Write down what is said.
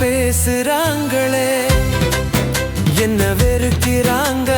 பேசுறாங்களே? என்ன வெறுக்கிறாங்க?